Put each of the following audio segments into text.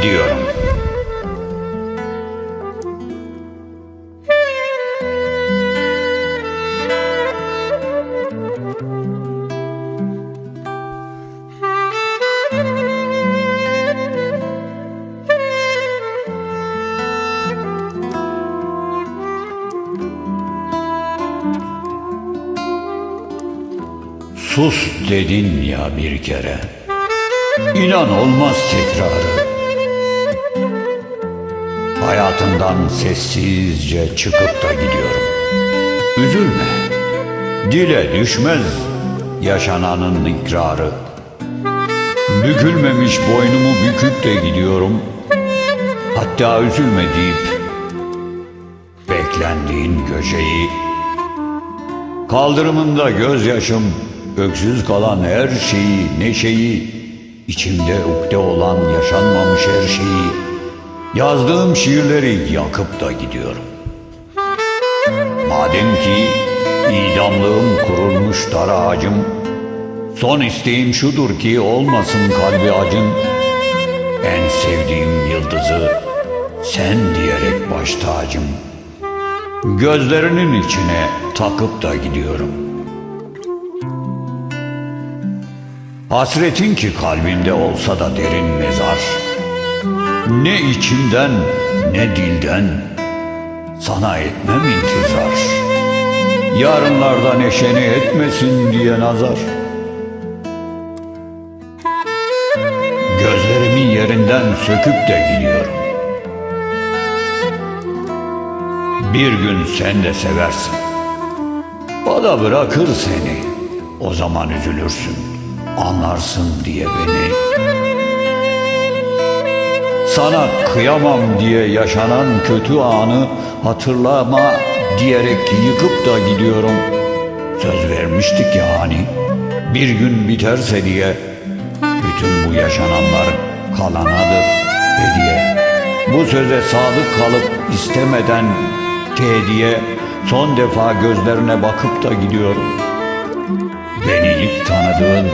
gidiyorum. Sus dedin ya bir kere. İnan olmaz tekrarı. Hayatından sessizce çıkıp da gidiyorum. Üzülme. Dile düşmez yaşananın ikrarı. Bükülmemiş boynumu büküp de gidiyorum. Hatta üzülme deyip beklendiğin köşeyi Kaldırımında gözyaşım, öksüz kalan her şeyi, neşeyi, içimde ukde olan yaşanmamış her şeyi, yazdığım şiirleri yakıp da gidiyorum. Madem ki idamlığım kurulmuş dar ağacım, son isteğim şudur ki olmasın kalbi acın, en sevdiğim yıldızı sen diyerek baş tacım. Gözlerinin içine takıp da gidiyorum. Hasretin ki kalbinde olsa da derin mezar. Ne içimden ne dilden sana etmem intizar. Yarınlarda neşeni etmesin diye nazar. Gözlerimin yerinden söküp de gidiyorum. Bir gün sen de seversin. Da bırakır seni. O zaman üzülürsün. Anlarsın diye beni. Sana kıyamam diye yaşanan kötü anı hatırlama diyerek yıkıp da gidiyorum. Söz vermiştik ya hani bir gün biterse diye bütün bu yaşananlar kalanadır hediye. Bu söze sadık kalıp istemeden diye son defa gözlerine bakıp da gidiyorum. Beni ilk tanıdığın,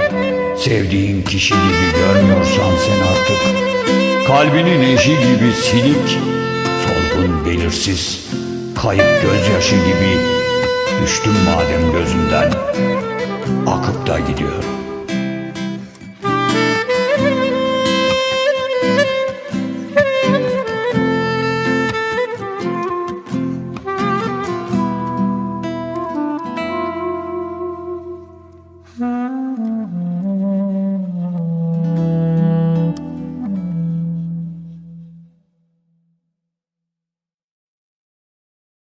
sevdiğin kişi gibi görmüyorsan sen artık kalbinin eşi gibi silik, solgun belirsiz, kayıp gözyaşı gibi düştüm madem gözünden akıp da gidiyorum.